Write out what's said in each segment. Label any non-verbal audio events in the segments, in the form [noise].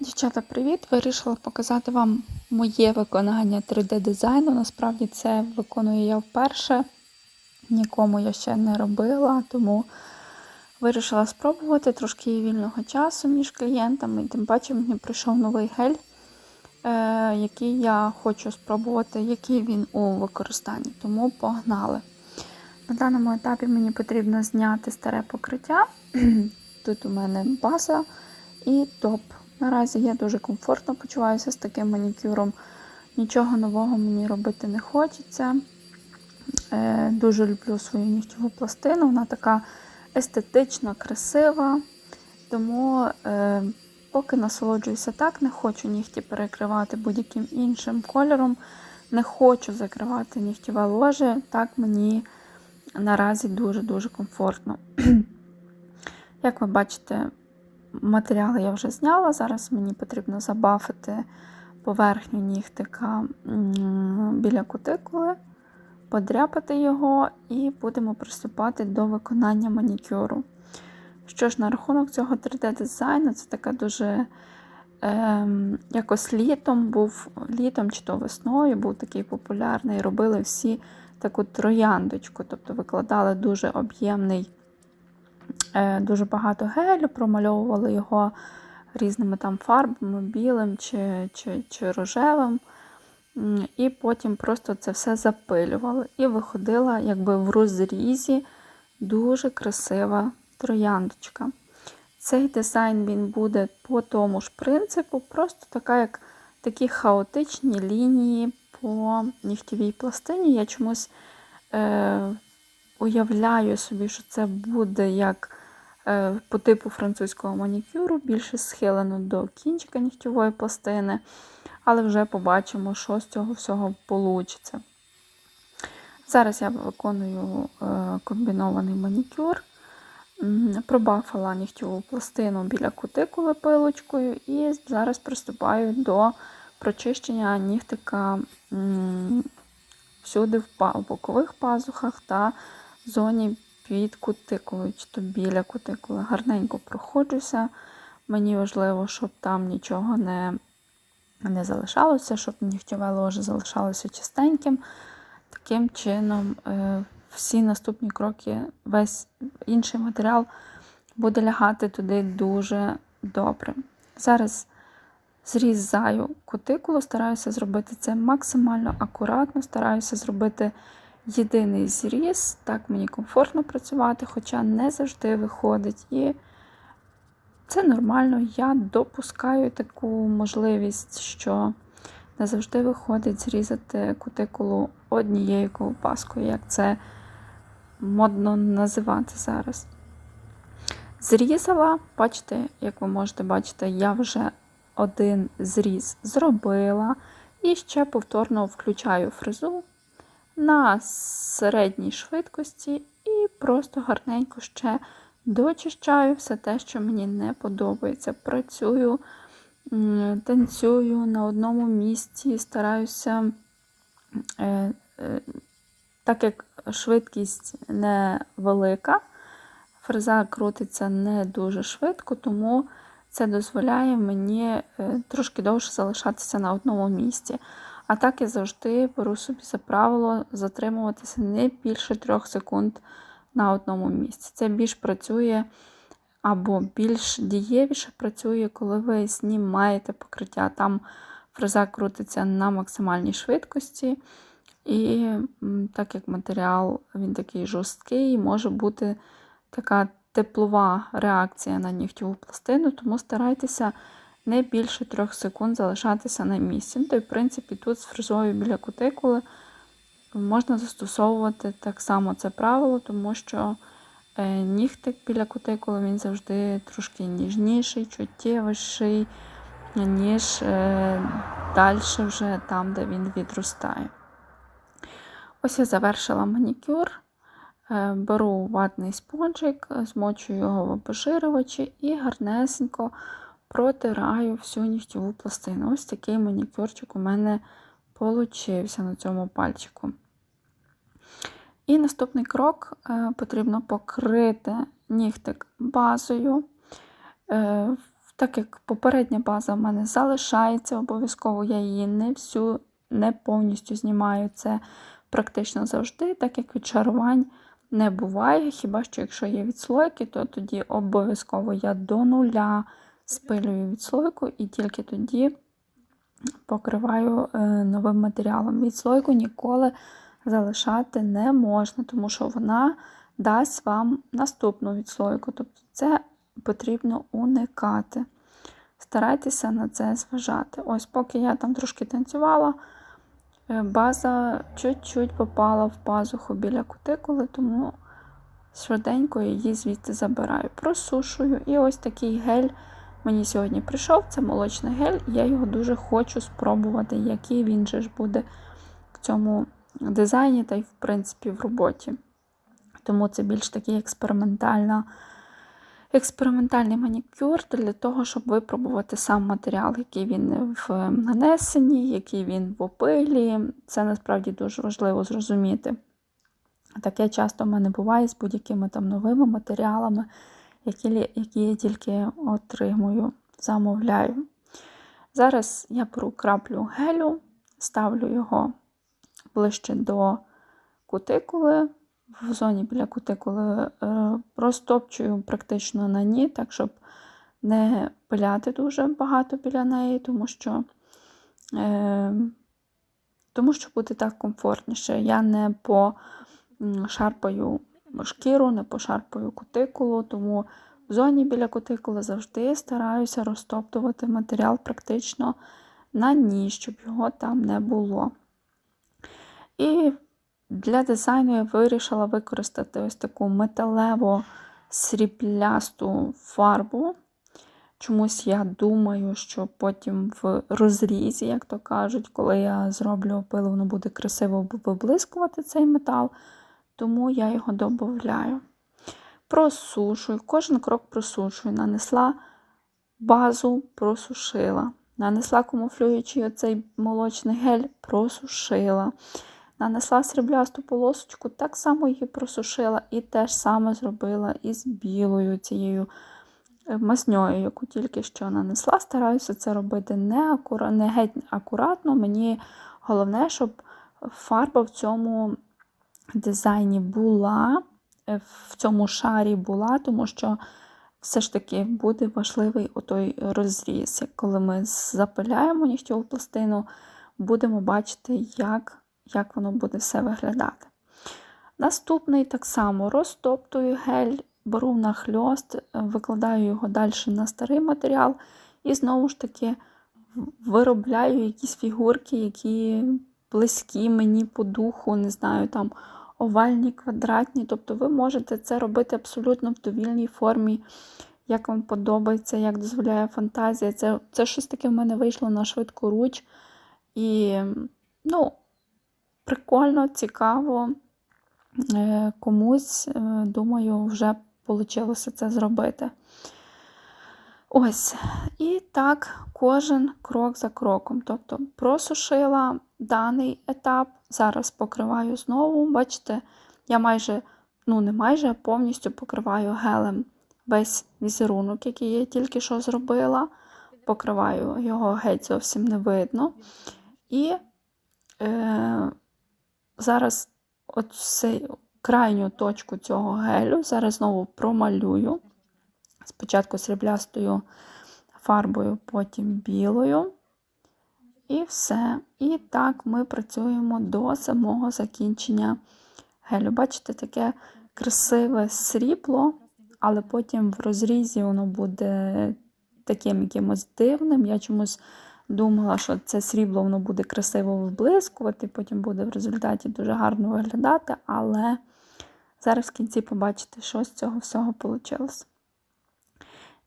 Дівчата, привіт! Вирішила показати вам моє виконання 3D-дизайну. Насправді це виконую я вперше, нікому я ще не робила, тому вирішила спробувати трошки вільного часу між клієнтами. І тим паче мені прийшов новий гель, е, який я хочу спробувати, який він у використанні. Тому погнали. На даному етапі мені потрібно зняти старе покриття. [clears throat] Тут у мене база і топ. Наразі я дуже комфортно почуваюся з таким манікюром. Нічого нового мені робити не хочеться. Е, Дуже люблю свою нігтєву пластину. Вона така естетично красива. Тому, е, поки насолоджуюся так, не хочу нігті перекривати будь-яким іншим кольором. Не хочу закривати нігтєве ложе. Так мені наразі дуже-дуже комфортно. [clears throat] Як ви бачите, Матеріали я вже зняла. Зараз мені потрібно забафити поверхню нігтика біля кутикули, подряпати його і будемо приступати до виконання манікюру. Що ж, на рахунок цього 3D-дизайну, це така дуже е, якось літом був, літом чи то весною був такий популярний. Робили всі таку трояндочку, тобто викладали дуже об'ємний. Е, дуже багато гелю, промальовували його різними там фарбами, білим чи, чи, чи рожевим. І потім просто це все запилювали. І виходила якби в розрізі дуже красива трояндочка. Цей дизайн він буде по тому ж принципу, просто така, як такі хаотичні лінії по нігтєвій пластині. Я чомусь е, уявляю собі, що це буде як Е, по типу французького манікюру, більше схилено до кінчика нігтєвої пластини, але вже побачимо, що з цього всього вийде. Зараз я виконую е, комбінований манікюр, пробафала нігтєву пластину біля кутикули пилочкою, і зараз приступаю до прочищення нігтика всюди в бокових пазухах та зоні під кутикулою, чи то біля кутикули. Гарненько проходжуся. Мені важливо, щоб там нічого не не залишалося, щоб нігтєве ложе залишалося чистеньким. Таким чином, е, всі наступні кроки, весь інший матеріал буде лягати туди дуже добре. Зараз зрізаю кутикулу, стараюся зробити це максимально акуратно, стараюся зробити єдиний зріз, так мені комфортно працювати, хоча не завжди виходить. І це нормально, я допускаю таку можливість, що не завжди виходить зрізати кутикулу однією ковпаскою, як це модно називати зараз. Зрізала, бачите, як ви можете бачити, я вже один зріз зробила. І ще повторно включаю фрезу на середній швидкості і просто гарненько ще дочищаю все те, що мені не подобається. Працюю, танцюю на одному місці, стараюся, е, е, так як швидкість невелика, фреза крутиться не дуже швидко, тому це дозволяє мені е, трошки довше залишатися на одному місці. А так я завжди беру собі за правило затримуватися не більше трьох секунд на одному місці. Це більш працює або більш дієвіше працює, коли ви знімаєте покриття. Там фреза крутиться на максимальній швидкості. І так як матеріал він такий жорсткий, може бути така теплова реакція на нігтєву пластину, тому старайтеся не більше 3 секунд залишатися на місці. Ну, то, в принципі, тут з фрезою біля кутикули можна застосовувати так само це правило, тому що е, нігтик біля кутикули він завжди трошки ніжніший, чуттєвіший, ніж е, далі вже там, де він відростає. Ось я завершила манікюр. Е, беру ватний спонжик, змочую його в обезжирювачі і гарнесенько протираю всю нігтєву пластину. Ось такий манікюрчик у мене получився на цьому пальчику. І наступний крок е, потрібно покрити нігтик базою. Е, так як попередня база в мене залишається, обов'язково я її не всю, не повністю знімаю. Це практично завжди, так як відшарувань не буває. Хіба що якщо є відслойки, то тоді обов'язково я до нуля спилюю відслойку і тільки тоді покриваю е, новим матеріалом. Відслойку ніколи залишати не можна, тому що вона дасть вам наступну відслойку. Тобто це потрібно уникати. Старайтеся на це зважати. Ось, поки я там трошки танцювала, е, база чуть-чуть попала в пазуху біля кутикули, тому швиденько її звідти забираю. Просушую. І ось такий гель мені сьогодні прийшов. Це молочний гель, я його дуже хочу спробувати, який він же ж буде в цьому дизайні та й, в принципі, в роботі. Тому це більш такий експериментальна експериментальний манікюр для того, щоб випробувати сам матеріал, який він в нанесенні, який він в опилі. Це насправді дуже важливо зрозуміти. Таке часто в мене буває з будь-якими там новими матеріалами, які, які я тільки отримую, замовляю. Зараз я беру краплю гелю, ставлю його ближче до кутикули, в зоні біля кутикули е, розтопчую практично на ні, так, щоб не пиляти дуже багато біля неї, тому що е, тому що буде так комфортніше. Я не пошарпаю шкіру, не пошарпаю кутикулу, тому в зоні біля кутикули завжди стараюся розтоптувати матеріал практично на ні, щоб його там не було. І для дизайну я вирішила використати ось таку металево сріблясту фарбу. Чомусь я думаю, що потім в розрізі, як то кажуть, коли я зроблю опилу, воно буде красиво виблискувати цей метал, тому я його додаю. Просушую, кожен крок просушую, нанесла базу, просушила. Нанесла камуфлюючий оцей молочний гель, просушила. Нанесла сріблясту полосочку, так само її просушила і те ж саме зробила із білою цією е, масньою, яку тільки що нанесла. Стараюся це робити не, акура... не геть акуратно. Мені головне, щоб фарба в цьому дизайні була, е, в цьому шарі була, тому що все ж таки буде важливий отой розріз. Коли ми запиляємо нігтєву пластину, будемо бачити, як як воно буде все виглядати. Наступний так само розтоптую гель, беру на хльост, викладаю його далі на старий матеріал, і знову ж таки виробляю якісь фігурки, які близькі мені по духу, не знаю, там овальні, квадратні. Тобто ви можете це робити абсолютно в довільній формі, як вам подобається, як дозволяє фантазія. Це це щось таке в мене вийшло на швидку руч. І, ну, прикольно, цікаво. Е, комусь, е, думаю, вже вийшло це зробити. Ось. І так, кожен крок за кроком. Тобто, просушила даний етап, зараз покриваю знову. Бачите, я майже, ну, не майже, а повністю покриваю гелем весь візерунок, який я тільки що зробила. Покриваю його геть зовсім не видно. І е, Зараз оцей крайню точку цього гелю, зараз знову промалюю. Спочатку сріблястою фарбою, потім білою. І все. І так ми працюємо до самого закінчення гелю. Бачите, таке красиве срібло, але потім в розрізі воно буде таким якимось дивним. Я чомусь Думала, що це срібло воно буде красиво вблискувати, потім буде в результаті дуже гарно виглядати, але зараз в кінці побачите, що з цього всього вийшло.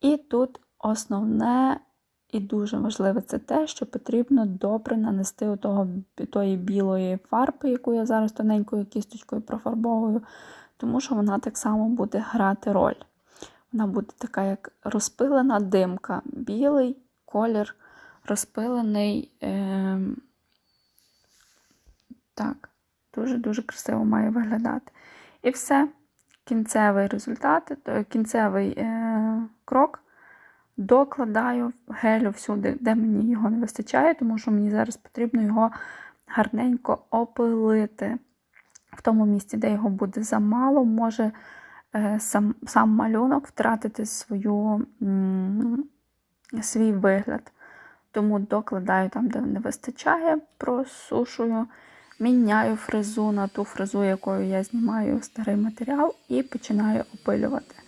І тут основне і дуже важливе це те, що потрібно добре нанести у того, тої білої фарби, яку я зараз тоненькою кісточкою профарбовую, тому що вона так само буде грати роль. Вона буде така, як розпилена димка, білий колір розпилений. Е, Так, дуже-дуже красиво має виглядати. І все, кінцевий результат, е, кінцевий е, крок докладаю гелю всюди, де мені його не вистачає, тому що мені зараз потрібно його гарненько опилити. В тому місці, де його буде замало, може е, сам сам малюнок втратити свою, свій вигляд. Тому докладаю там, де не вистачає, просушую, міняю фрезу на ту фрезу, якою я знімаю старий матеріал, і починаю опилювати.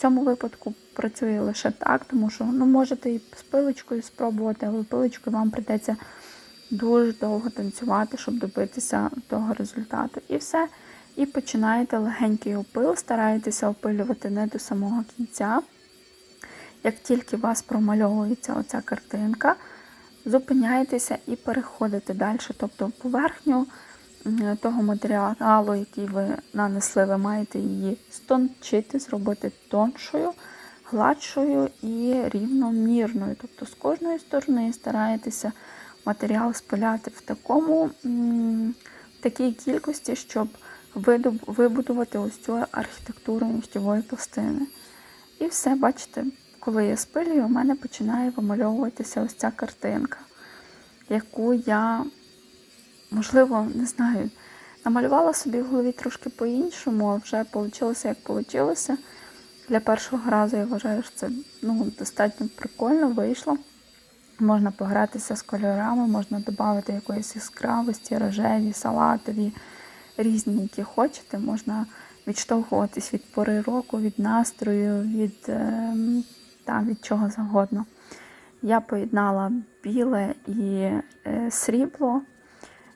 В цьому випадку працює лише так, тому що ну, можете і з пилочкою спробувати, але пилочкою вам прийдеться дуже довго танцювати, щоб добитися того результату. І все. І починаєте легенький опил, стараєтеся опилювати не до самого кінця. Як тільки у вас промальовується оця картинка, зупиняєтеся і переходите далі. Тобто поверхню того матеріалу, який ви нанесли, ви маєте її стончити, зробити тоншою, гладшою і рівномірною. Тобто з кожної сторони стараєтеся матеріал спиляти в такому, в такій кількості, щоб вибудувати ось цю архітектуру нігтєвої пластини. І все, бачите, коли я спилюю, у мене починає вимальовуватися ось ця картинка, яку я, можливо, не знаю, намалювала собі в голові трошки по-іншому, а вже вийшло, як вийшло. Для першого разу я вважаю, що це ну, достатньо прикольно вийшло. Можна погратися з кольорами, можна додати якоїсь яскравості, рожеві, салатові, різні, які хочете. Можна відштовхуватись від пори року, від настрою, від е, та, від чого завгодно. Я поєднала біле і е, срібло.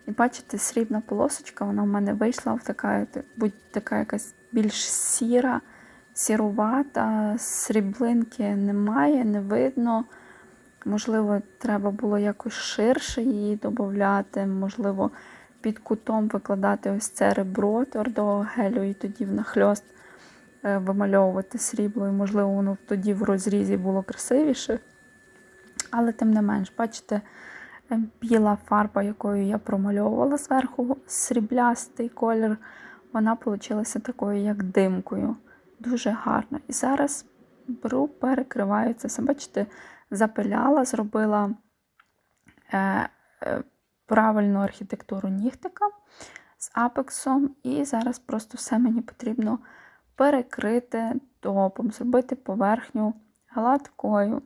І бачите, срібна полосочка, вона в мене вийшла в така, будь така якась більш сіра, сірувата, сріблинки немає, не видно. Можливо, треба було якось ширше її додати, можливо, під кутом викладати ось це ребро твердого гелю, і тоді внахльост е, вимальовувати срібло, і, можливо, воно тоді в розрізі було красивіше. Але, тим не менш, бачите, біла фарба, якою я промальовувала зверху сріблястий колір, вона вийшла такою, як димкою. Дуже гарно. І зараз беру, перекриваю це все. Бачите, запиляла, зробила е, е, правильну архітектуру нігтика з апексом, і зараз просто все мені потрібно перекрити топом, зробити поверхню гладкою.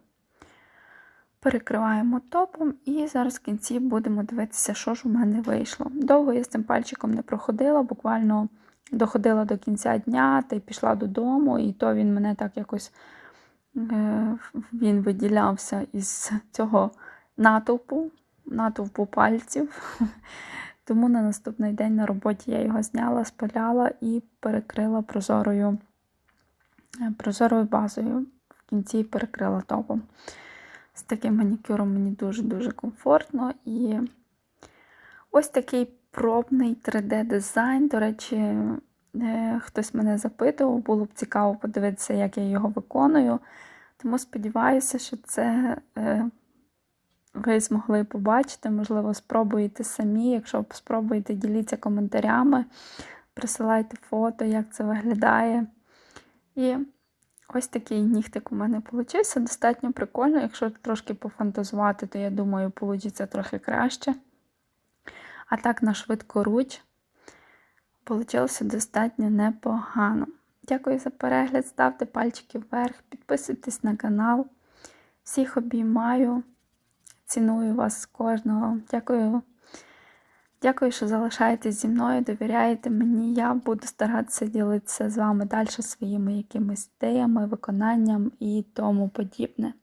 Перекриваємо топом, і зараз в кінці будемо дивитися, що ж у мене вийшло. Довго я з цим пальчиком не проходила, буквально доходила до кінця дня та й пішла додому, і то він мене так якось Е, він виділявся із цього натовпу, натовпу пальців. [laughs] Тому на наступний день на роботі я його зняла, спаляла і перекрила прозорою е, прозорою базою. В кінці перекрила топом. З таким манікюром мені дуже-дуже комфортно. І ось такий пробний 3D-дизайн. До речі, е, хтось мене запитував, було б цікаво подивитися, як я його виконую. Тому сподіваюся, що це е, ви змогли побачити, можливо, спробуєте самі. Якщо спробуєте, діліться коментарями, присилайте фото, як це виглядає. І ось такий нігтик у мене вийшов. Достатньо прикольно. Якщо трошки пофантазувати, то я думаю, вийде трохи краще. А так, на швидкоруч, вийшло достатньо непогано. Дякую за перегляд, ставте пальчики вверх, підписуйтесь на канал. Всіх обіймаю, ціную вас кожного. Дякую, Дякую, що залишаєтесь зі мною, довіряєте мені. Я буду старатися ділитися з вами далі своїми якимись ідеями, виконанням і тому подібне.